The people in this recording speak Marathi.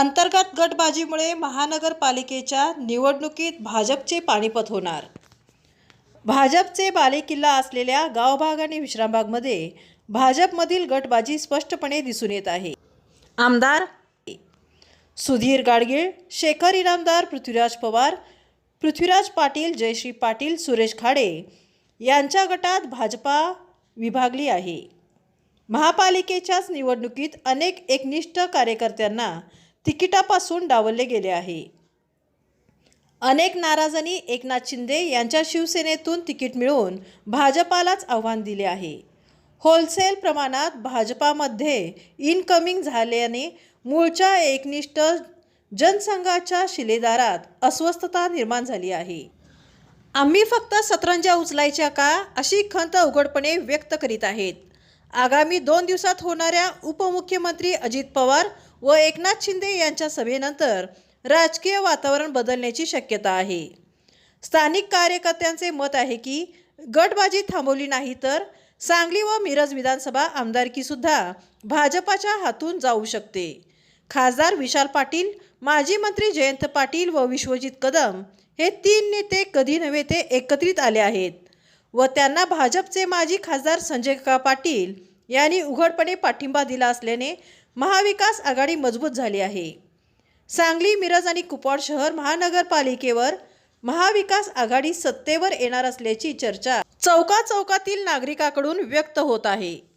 अंतर्गत गटबाजीमुळे महानगरपालिकेच्या निवडणुकीत भाजपचे पाणीपत होणार. भाजपचे बालेकिल्ला असलेल्या गावभाग आणि विश्रामबागमध्ये भाजपमधील गटबाजी स्पष्टपणे दिसून येत आहे. आमदार सुधीर गाडगीळ शेखर इनामदार पृथ्वीराज पवार पृथ्वीराज पाटील जयश्री पाटील सुरेश खाडे यांच्या गटात भाजपा विभागली आहे. महापालिकेच्याच निवडणुकीत अनेक एकनिष्ठ कार्यकर्त्यांना तिकिटापासून डावलले गेले आहे. अनेक नाराजांनी एकनाथ शिंदे यांच्या शिवसेनेतून तिकीट मिळवून भाजपालाच आव्हान दिले आहे. होलसेल प्रमाणात भाजपामध्ये इनकमिंग झाल्याने मूळच्या एकनिष्ठ जनसंघाच्या शिलेदारात अस्वस्थता निर्माण झाली आहे. आम्ही फक्त सतरंजा उचलायच्या का अशी खंत उघडपणे व्यक्त करीत आहेत. आगामी दोन दिवसात होणाऱ्या उपमुख्यमंत्री अजित पवार व एकनाथ शिंदे यांच्या सभेनंतर राजकीय वातावरण बदलण्याची शक्यता आहे. स्थानिक कार्यकर्त्यांचे मत आहे की गटबाजी थांबवली नाही तर सांगली व मिरज विधानसभा आमदारकीसुद्धा भाजपाच्या हातून जाऊ शकते. खासदार विशाल पाटील माजी मंत्री जयंत पाटील व विश्वजित कदम हे तीन नेते कधी नव्हे ते एकत्रित आले आहेत. व त्यांना भाजपचे माजी खासदार संजय का पाटील यांनी उघडपणे पाठिंबा दिला असल्याने महाविकास आघाडी मजबूत झाली आहे. सांगली मिरज आणि कुपवाड शहर महानगरपालिकेवर महाविकास आघाडी सत्तेवर येणार असल्याची चर्चा चौका चौकातील नागरिकाकडून व्यक्त होत आहे.